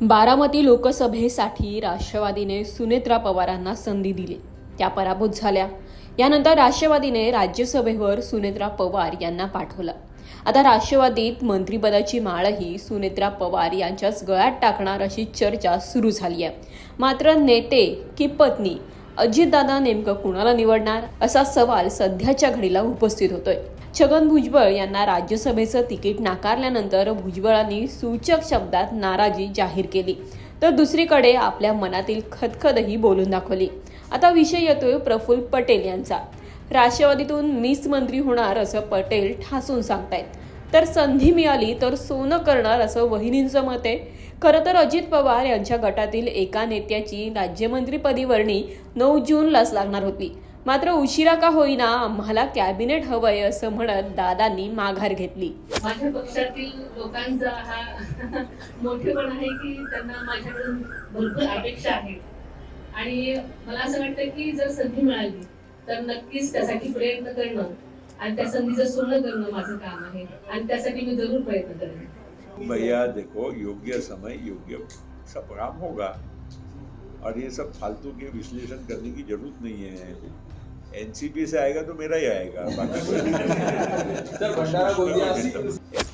बारामती लोकसभेसाठी राष्ट्रवादीने सुनेत्रा पवारांना संधी दिली. त्या पराभूत झाल्या. यानंतर राष्ट्रवादीने राज्यसभेवर सुनेत्रा पवार यांना पाठवलं. आता राष्ट्रवादीत मंत्रिपदाची माळही सुनेत्रा पवार यांच्याच गळ्यात टाकणार अशी चर्चा सुरू झाली आहे. मात्र नेते की पत्नी अजितदादा नेमकं कुणाला निवडणार असा सवाल सध्याच्या घडीला उपस्थित होतोय. छगन भुजबळ यांना राज्यसभेचं तिकीट नाकारल्यानंतर भुजबळांनी सूचक शब्दात नाराजी जाहीर केली. तर दुसरीकडे आपल्या मनातील खदखदही बोलून दाखवली. आता विषय येतोय प्रफुल्ल पटेल यांचा. राष्ट्रवादीतून मीच मंत्री होणार असं पटेल ठासून सांगतायत. तर संधी मिळाली तर सोनं करणार असं वहिनींचं मत आहे. खरं तर अजित पवार यांच्या गटातील एका नेत्याची राज्यमंत्रीपदी वर्णी नऊ जूनलाच लागणार होती. मात्र उशिरा का होईना आम्हाला कॅबिनेट हवंय असं म्हणत दादांनी माघार घेतली. माझ्या पक्षातील लोकांचा हा मोठेपण आहे की त्यांना माझ्याकडून भरपूर अपेक्षा आहेत आणि मला असं वाटतं की जर संधी मिळाली तर नक्कीच त्यासाठी प्रयत्न करणं आणि त्या संधीचं सोनं करणं माझं काम आहे. आणि त्यासाठी मी जरूर प्रयत्न करेन. भैया देखो योग्य समय योग्य सब काम होगा. और ये सब फालतू के विश्लेषण करने की जरूरत नहीं है एनसीपी से आएगा तो मेरा ही आएगा।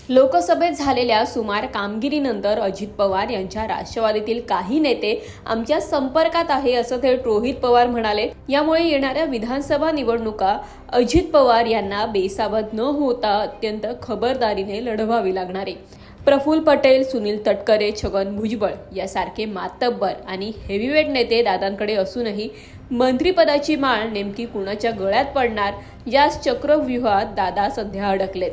लोकसभेत झालेल्या सुमार कामगिरीनंतर अजित पवार यांच्या राष्ट्रवादीतील काही नेते आमच्या संपर्कात आहे असं थेट रोहित पवार म्हणाले यामुळे येणाऱ्या विधानसभा निवडणुका अजित पवार यांना बेसावध न होता अत्यंत खबरदारीने लढवावी लागणार आहे प्रफुल पटेल सुनील तटकरे छगन भुजबळ यासारखे मातब्बर आणि हेवीवेट नेते दादांकडे असूनही मंत्रिपदाची माळ नेमकी कुणाच्या गळ्यात पडणार याच चक्रव्यूहात दादा सध्या अडकलेत.